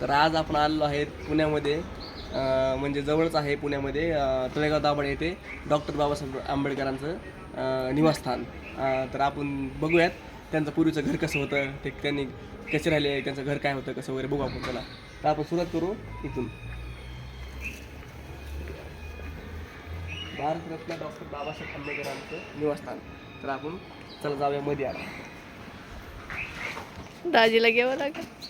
तर आज आपण आलेलो आहे पुण्यामध्ये. अं, म्हणजे जवळच आहे पुण्यामध्ये. अं, तळेगाव दाभाडे येथे डॉक्टर बाबासाहेब आंबेडकरांचं अं, निवासस्थान. अं, तर आपण बघूयात त्यांचं पूर्वीचं घर कसं होतं ते त्यांनी कसे राहिले त्यांचं घर काय होतं कसं वगैरे बघू आपण त्याला. तर आपण सुरुवात करू इथून. भारतरत्न डॉक्टर बाबासाहेब आंबेडकरांचं निवासस्थान. तर आपण चला जाऊया मध्ये आला. दाजीला घ्यावं लागेल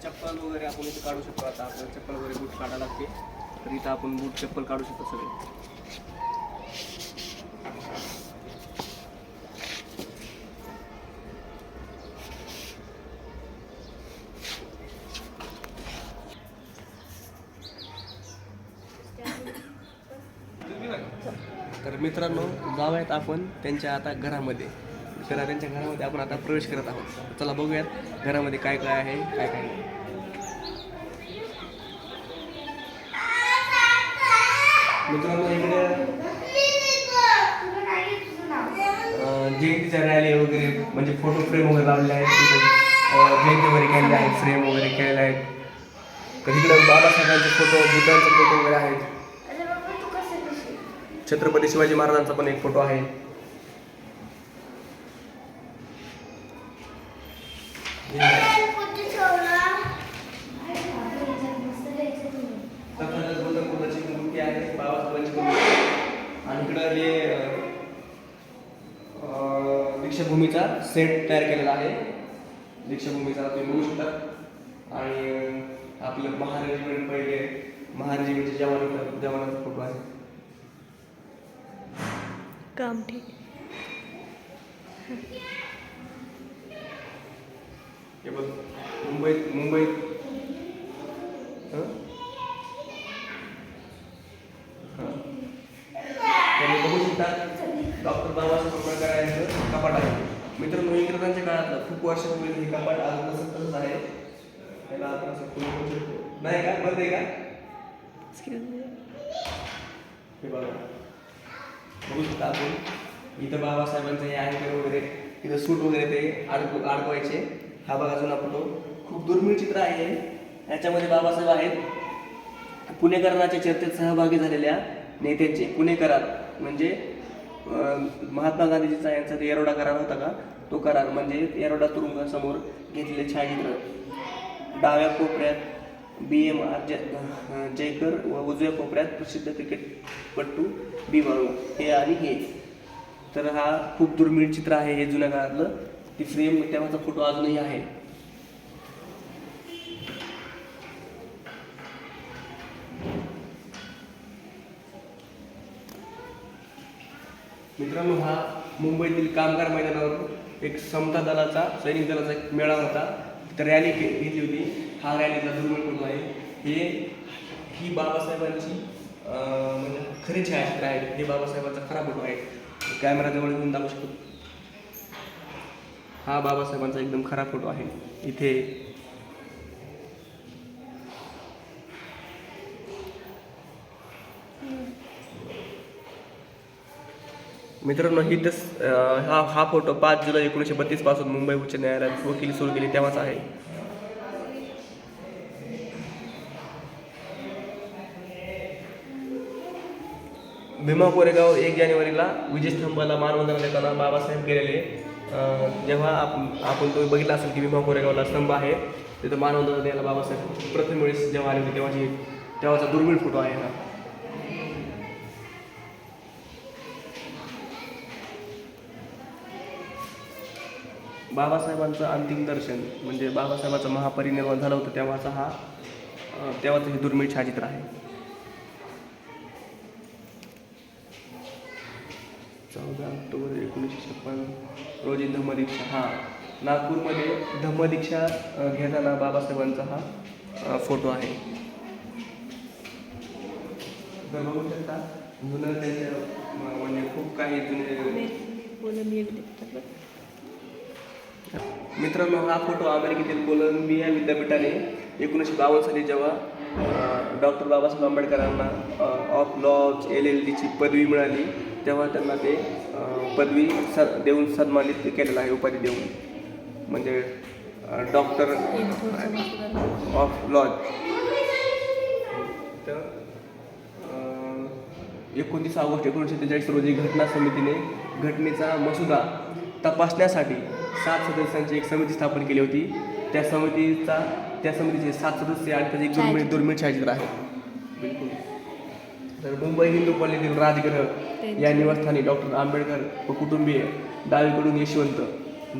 चप्पल वगैरे आपण इथे काढू शकतो. आता आपल्याला चप्पल वगैरे बूट काढायला लागते. तर इथं आपण बूट चप्पल काढू शकतो सगळे. मित्रांनो मित्रांनो जाऊयात आपण त्यांच्या आता घरामध्ये. तर त्यांच्या घरामध्ये आपण आता प्रवेश करत आहोत. चला बघूयात घरामध्ये काय काय आहे काय काय नाही. मित्रांनो इकडे जयंतीच्या रॅली वगैरे म्हणजे फोटो फ्रेम वगैरे लावलेले आहेत. तिथे जयंती वगैरे केलेले आहेत फ्रेम वगैरे केलेले आहेत. तर इकडे बाबासाहेबांचे फोटो बुद्धांचे फोटो वगैरे आहेत. छत्रपती शिवाजी महाराजांचा पण एक फोटो आहे. आणि इकडं हे दीक्षाभूमीचा सेट तयार केलेला आहे. दीक्षाभूमीचा तुम्ही बघू शकता. आणि आपलं महाराजी पहिले महाराजी म्हणजे जवान जवानाचा फोटो आहे. काम ठीक हे बघ मुंबईत मुंबईत. हं? हं. तर हे बघू शकता डॉक्टर बाबासाहेब आंबेडकर यांचं कपाट आहे. मित्रांनो इंग्रजांच्या काळातलं खूप वर्षापूर्वी हे कपाट अजून तसंच तसंच आहे. त्याला आपण असं खुलं करू शकतो. नाही का? बंद आहे का. हे बघा. बघू शकता आपण. इथं बाबासाहेबांचं हे आहे वगैरे. इथं सूट वगैरे ते अडकू अडकवायचे. हा बघा जुना फोटो खूप दुर्मिळ चित्र आहे. याच्यामध्ये बाबासाहेब आहेत. पुणेकरांच्या चर्चेत सहभागी झालेल्या नेत्यांचे. पुणेकरार. म्हणजे महात्मा गांधीजीचा यांचा जो येरोडा करार होता का? तो करार. म्हणजे येरोडा तुरुंगासमोर घेतलेले छायाचित्र. डाव्या कोपऱ्यात बी एम आर जयकर व उजव्या कोपऱ्यात प्रसिद्ध क्रिकेटपटू बी बाळू हे आणि हे. तर हा खूप दुर्मिळ चित्र आहे हे जुन्या काळातलं ती फ्रेम तेव्हाचा फोटो अजूनही आहे. मित्रांनो हा मुंबईतील कामगार मैदानावर एक समता दलाचा सैनिक दलाचा एक मेळा होता. तर रॅली घेतली होती. हा रॅलीचा दुर्मिळ फोटो आहे? हे ही बाबासाहेबांची म्हणजे खरी छायाचित्र आहे हे बाबासाहेबांचा खरा फोटो आहे. कॅमेरा जवळ घेऊन दाखवू शकतो. हा बाबासाहेबांचा एकदम खरा फोटो आहे. इथे मित्रांनो ही तस हा हा फोटो पाच जुलै एकोणीसशे बत्तीसपासून मुंबई उच्च न्यायालयात वकिली सुरू केली तेव्हाच आहे. भीमा कोरेगाव एक जानेवारीला विजयस्तंभाला मानवंदना देताना बाबासाहेब गेलेले. जेव्हा आपण आपण तो बघितला असेल की भीमा कोरेगावला स्तंभ आहे तिथं मानवंदना द्यायला बाबासाहेब प्रथम वेळेस जेव्हा आले होते तेव्हाची तेव्हाचा दुर्मिळ फोटो आहे हा बाबासाहेबांचं अंतिम दर्शन म्हणजे बाबासाहेबाचं महापरिनिर्वाण झालं होतं तेव्हाचा हा तेव्हाचं हे दुर्मिळ छायाचित्र आहे. चौदा ऑक्टोबर एकोणीसशे छप्पन रोजी धम्मदीक्षा हा नागपूरमध्ये धम्मदीक्षा घेताना बाबासाहेबांचा हा फोटो आहे. तर बघू शकता जुनं त्यांच्या म्हणजे खूप काही जुने मित्रांनो हा फोटो अमेरिकेतील कोलंबिया विद्यापीठाने एकोणीसशे बावन्न साली जेव्हा डॉक्टर बाबासाहेब आंबेडकरांना ऑफ लॉज एल एल डीची पदवी मिळाली तेव्हा त्यांना ते पदवी स देऊन सन्मानित केलेलं आहे उपाधी देऊन. म्हणजे डॉक्टर ऑफ लॉज तर एकोणतीस ऑगस्ट एकोणीसशे त्रेचाळीस रोजी घटना समितीने घटनेचा मसुदा तपासण्यासाठी सात सदस्यांची एक समिती स्थापन केली होती. त्या समितीचा त्या समितीचे सात सदस्य आणि त्याचे एक दुर्मिळ दुर्मिळ छायाचित्र आहे. बिलकुल. तर मुंबई हिंदू कॉलनीतील राजगृह या निवासस्थानी डॉक्टर आंबेडकर व कुटुंबीय डावीकडून यशवंत.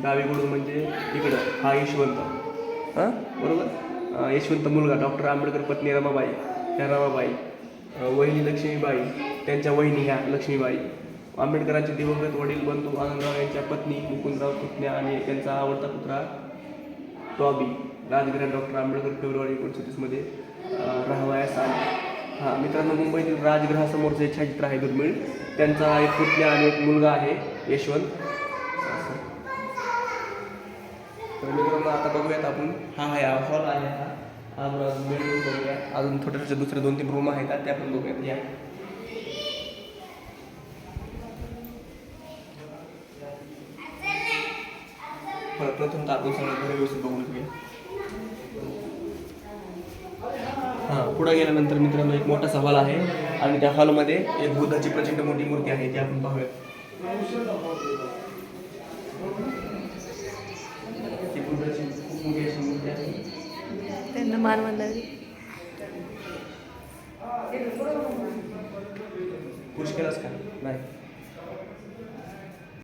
डावीकडून म्हणजे इकडं. हा यशवंत. हां? बरोबर? यशवंत मुलगा डॉक्टर आंबेडकर पत्नी रमाबाई. ह्या रमाबाई वहिनी लक्ष्मीबाई. त्यांच्या वहिनी ह्या लक्ष्मीबाई. आंबेडकरांचे दिवंगत वडील बंधू आनंदराव यांच्या पत्नी मुकुंदराव पुतण्या आणि त्यांचा आवडता पुत्रा टॉबी. राजगृह डॉक्टर आंबेडकर फेब्रुवारी एकोणीसशे तीसमध्ये राहावयास आले हां मित्रांनो मुंबईतील राजगृहासमोरचं छायाचित्र आहे दुर्मिळ. त्यांचा एक पुतण्या आणि एक मुलगा आहे यशवंत. तर मित्रांनो आता बघूयात आपण. हा आहे हॉल आहे हा हा बेडरूम बघूया. अजून छोटे छोटे दुसरे दोन तीन रूम आहेत. त्या पण बघूयात. या. प्रथम तर आपण सगळं घर व्यवस्थित बघून घेऊया. पुढे गेल्यानंतर मित्रांनो एक मोठासा हॉल आहे आणि त्या हॉलमध्ये एक बुद्धाची प्रचंड मोठी मूर्ती आहे ती आपण पाहूयात ती बुद्धाची खूप मोठी अशी मूर्ती आहे. त्यांना लागली केलास का? नाही.